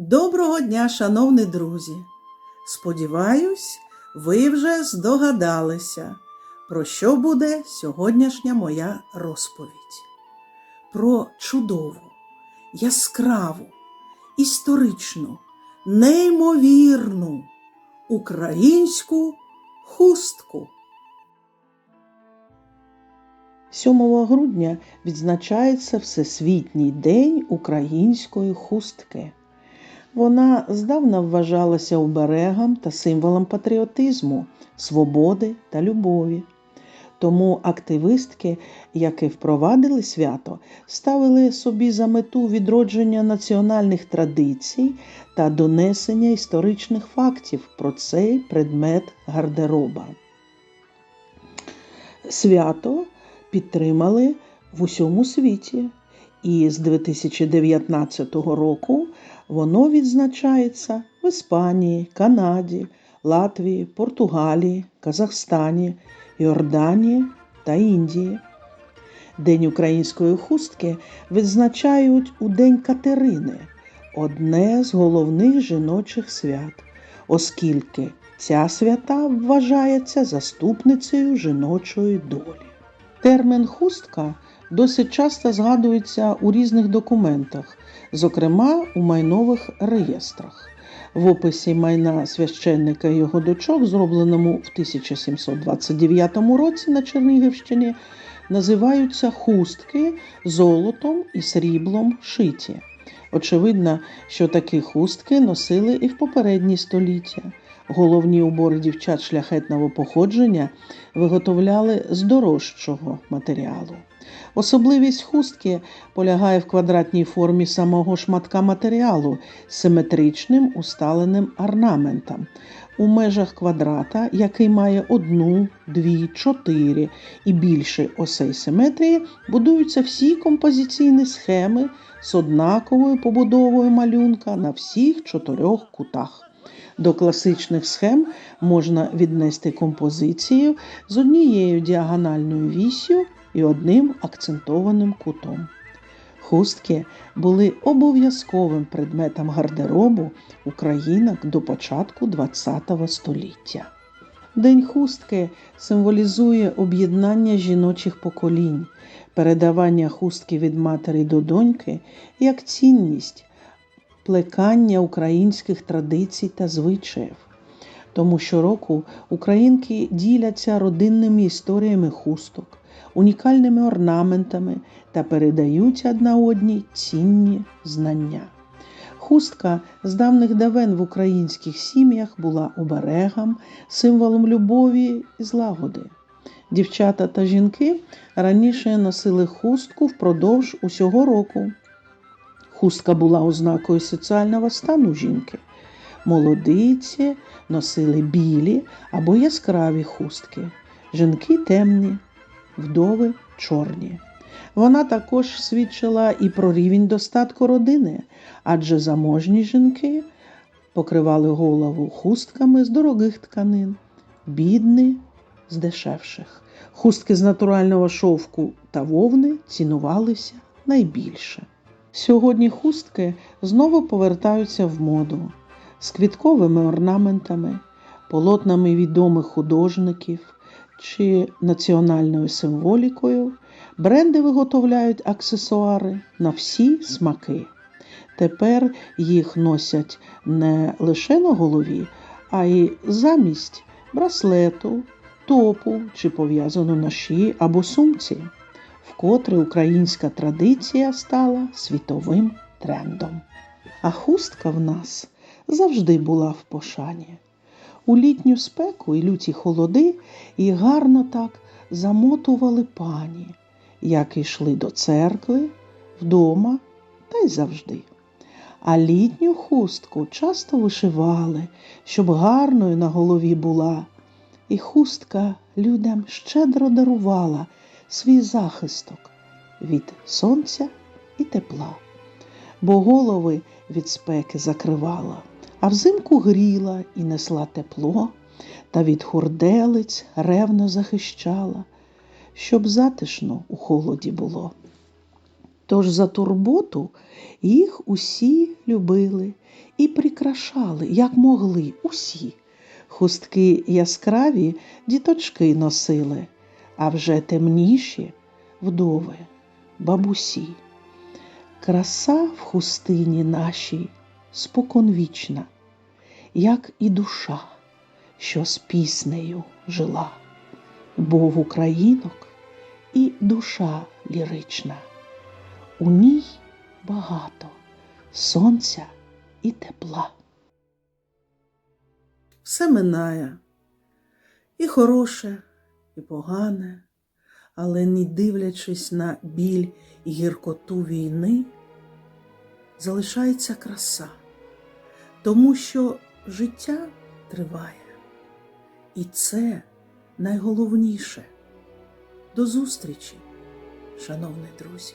Доброго дня, шановні друзі! Сподіваюсь, ви вже здогадалися, про що буде сьогоднішня моя розповідь. Про чудову, яскраву, історичну, неймовірну українську хустку. 7 грудня відзначається Всесвітній день української хустки. Вона здавна вважалася оберегом та символом патріотизму, свободи та любові. Тому активистки, які впровадили свято, ставили собі за мету відродження національних традицій та донесення історичних фактів про цей предмет гардероба. Свято підтримали в усьому світі, і з 2019 року воно відзначається в Іспанії, Канаді, Латвії, Португалії, Казахстані, Йорданії та Індії. День української хустки відзначають у День Катерини, одне з головних жіночих свят, оскільки ця свята вважається заступницею жіночої долі. Термін хустка досить часто згадується у різних документах, зокрема у майнових реєстрах. В описі майна священника і його дочок, зробленому в 1729 році на Чернігівщині, називаються хустки золотом і сріблом шиті. Очевидно, що такі хустки носили і в попередні століття. Головні убори дівчат шляхетного походження виготовляли з дорожчого матеріалу. Особливість хустки полягає в квадратній формі самого шматка матеріалу з симетричним усталеним орнаментом. У межах квадрата, який має одну, дві, чотири і більше осей симетрії, будуються всі композиційні схеми з однаковою побудовою малюнка на всіх чотирьох кутах. До класичних схем можна віднести композицію з однією діагональною вісю і одним акцентованим кутом. Хустки були обов'язковим предметом гардеробу українок до початку ХХ століття. День хустки символізує об'єднання жіночих поколінь, передавання хустки від матері до доньки як цінність, плекання українських традицій та звичаїв. Тому щороку українки діляться родинними історіями хусток, унікальними орнаментами та передають одна одній цінні знання. Хустка з давних давен в українських сім'ях була оберегом, символом любові і злагоди. Дівчата та жінки раніше носили хустку впродовж усього року. Хустка була ознакою соціального стану жінки. Молодиці носили білі або яскраві хустки, жінки темні, вдови чорні. Вона також свідчила і про рівень достатку родини, адже заможні жінки покривали голову хустками з дорогих тканин, бідні з дешевших. Хустки з натурального шовку та вовни цінувалися найбільше. Сьогодні хустки знову повертаються в моду з квітковими орнаментами, полотнами відомих художників чи національною символікою. Бренди виготовляють аксесуари на всі смаки. Тепер їх носять не лише на голові, а й замість браслету, топу чи пов'язану на шиї або сумці вкотре українська традиція стала світовим трендом. А хустка в нас завжди була в пошані. У літню спеку і люті холоди і гарно так замотували пані, як йшли до церкви, вдома та й завжди. А літню хустку часто вишивали, щоб гарною на голові була, і хустка людям щедро дарувала свій захисток від сонця і тепла, бо голови від спеки закривала, а взимку гріла і несла тепло, та від хурделиць ревно захищала, щоб затишно у холоді було. Тож за турботу їх усі любили і прикрашали, як могли, усі. Хустки яскраві діточки носили, а вже темніші вдови, бабусі. Краса в хустині нашій споконвічна, як і душа, що з піснею жила, бо в українок і душа лірична. У ній багато сонця і тепла. Все минає і хороше, і погане, але не дивлячись на біль і гіркоту війни, залишається краса, тому що життя триває. І це найголовніше. До зустрічі, шановні друзі!